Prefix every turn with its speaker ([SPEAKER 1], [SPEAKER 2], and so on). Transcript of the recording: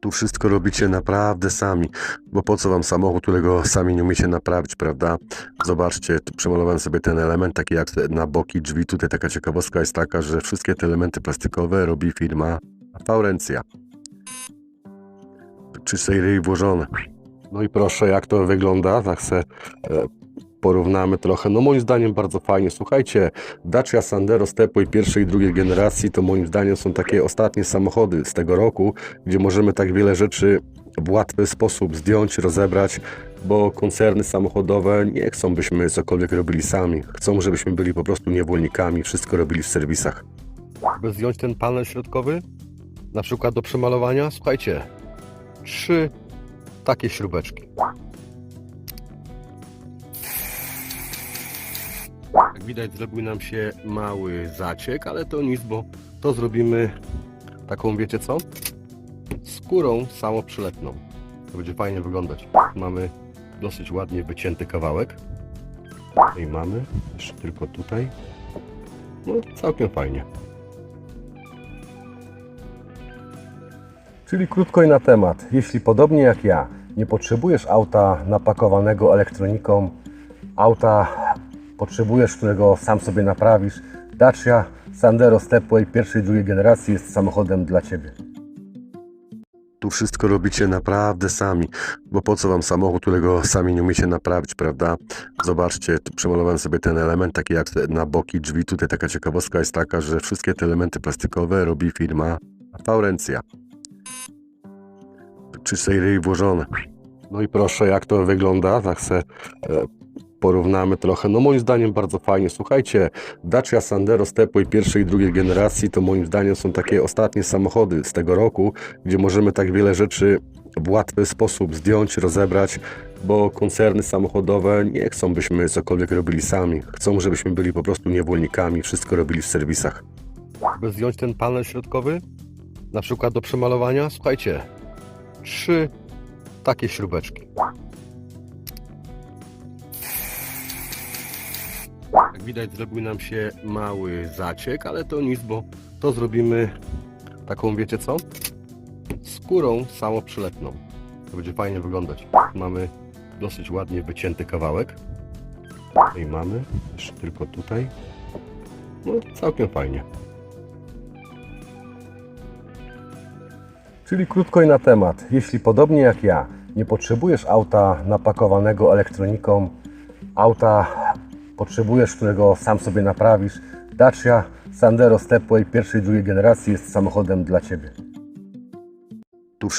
[SPEAKER 1] Tu wszystko robicie naprawdę sami, bo po co wam samochód, którego sami nie umiecie naprawić, prawda? Zobaczcie, tu przemalowałem sobie ten element, taki jak na boki drzwi. Tutaj taka ciekawostka jest taka, że wszystkie te elementy plastikowe robi firma Taurencja. Czystej ryj włożone. No i proszę, jak to wygląda, tak se e, porównamy trochę. No moim zdaniem bardzo fajnie. Słuchajcie, Dacia Sandero Stepway pierwszej i drugiej generacji to moim zdaniem są takie ostatnie samochody z tego roku, gdzie możemy tak wiele rzeczy w łatwy sposób zdjąć, rozebrać, bo koncerny samochodowe nie chcą, byśmy cokolwiek robili sami. Chcą, żebyśmy byli po prostu niewolnikami, wszystko robili w serwisach. By zdjąć ten panel środkowy, na przykład do przemalowania, słuchajcie, trzy takie śrubeczki. Widać zrobił nam się mały zaciek, ale to nic, bo to zrobimy taką, wiecie co? Skórą samoprzylepną. To będzie fajnie wyglądać. Mamy dosyć ładnie wycięty kawałek. I mamy jeszcze tylko tutaj. No całkiem fajnie. Czyli krótko i na temat. Jeśli podobnie jak ja nie potrzebujesz auta napakowanego elektroniką, auta potrzebujesz, którego sam sobie naprawisz, Dacia Sandero Stepway pierwszej i drugiej generacji jest samochodem dla Ciebie. Tu wszystko robicie naprawdę sami, bo po co Wam samochód, którego sami nie umiecie naprawić, prawda? Zobaczcie, tu przemalowałem sobie ten element, taki jak na boki drzwi. Tutaj taka ciekawostka jest taka, że wszystkie te elementy plastikowe robi firma Taurencja. Czystej ryj włożone. No i proszę, jak to wygląda, tak se e, porównamy trochę. No moim zdaniem bardzo fajnie. Słuchajcie, Dacia Sandero Stepway pierwszej i drugiej generacji to moim zdaniem są takie ostatnie samochody z tego roku, gdzie możemy tak wiele rzeczy w łatwy sposób zdjąć, rozebrać, bo koncerny samochodowe nie chcą, byśmy cokolwiek robili sami. Chcą, żebyśmy byli po prostu niewolnikami, wszystko robili w serwisach. By zdjąć ten panel środkowy, na przykład do przemalowania, słuchajcie, trzy takie śrubeczki. Widać zrobił nam się mały zaciek, ale to nic, bo to zrobimy taką, wiecie co? Skórą samoprzylepną. To będzie fajnie wyglądać. Mamy dosyć ładnie wycięty kawałek. I mamy jeszcze tylko tutaj. No całkiem fajnie. Czyli krótko i na temat. Jeśli podobnie jak ja nie potrzebujesz auta napakowanego elektroniką, auta potrzebujesz, którego sam sobie naprawisz, Dacia Sandero Stepway pierwszej i drugiej generacji jest samochodem dla Ciebie.